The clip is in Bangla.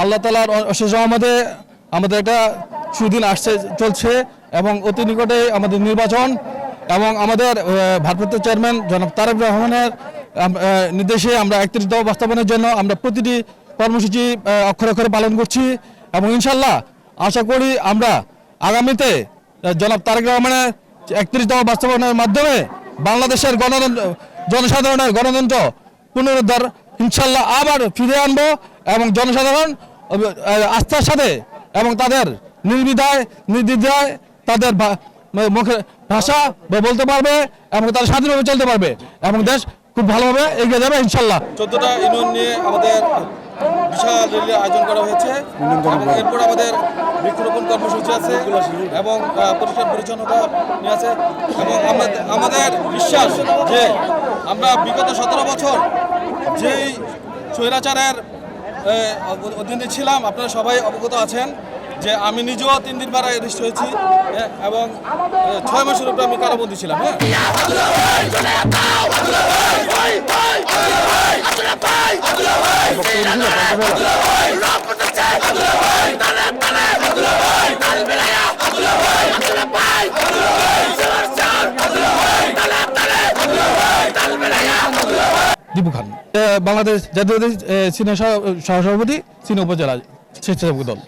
আল্লাহ তালার অশেষ রহমতে আমাদের একটা সুদিন আসছে, চলছে এবং অতি নিকটে আমাদের নির্বাচন এবং আমাদের ভারপ্রাপ্ত চেয়ারম্যান জনাব তারেক রহমানের নির্দেশে আমরা একত্রিশ দফা বাস্তবায়নের জন্য আমরা প্রতিটি কর্মসূচি অক্ষরে অক্ষরে পালন করছি এবং ইনশাল্লাহ আশা করি আমরা আগামীতে জনাব তারেক রহমানের একত্রিশ দফা বাস্তবায়নের মাধ্যমে বাংলাদেশের গণতন্ত্র, জনসাধারণের গণতন্ত্র পুনরুদ্ধার ইনশাল্লাহ আবার ফিরে আনব এবং জনসাধারণ আস্থার সাথে এবং তাদের নির্বিধায় নির্দ্বিধায় তাদের ভা- মুখে ভাষা ব- বলতে পারবে এবং তারা স্বাধীনভাবে চলতে পারবে এবং দেশ খুব ভালোভাবে এগিয়ে যাবে ইনশাল্লাহ। চোদ্দটা ইউনিয়ন নিয়ে আমাদের বিশাল র্যালির আয়োজন করা হয়েছে। এরপর আমাদের বৃক্ষরোপণ কর্মসূচি আছে এবং পরিষ্কার পরিচ্ছন্নতা নিয়ে আছে। এবং আমাদের আমাদের বিশ্বাস যে আমরা বিগত সতেরো বছর যেই স্বৈরাচারের অধীনে ছিলাম আপনারা সবাই অবগত আছেন যে আমি নিজেও তিন দিন বারা অ্যারেস্ট হয়েছি হ্যাঁ, এবং ছয় মাসের উপরে আমি কারাবন্দি ছিলাম হ্যাঁ দীপু খান। বাংলাদেশ জাতীয় সহ- সহসভাপতি সিনিয়র উপজেলা স্বেচ্ছাসেবক দল।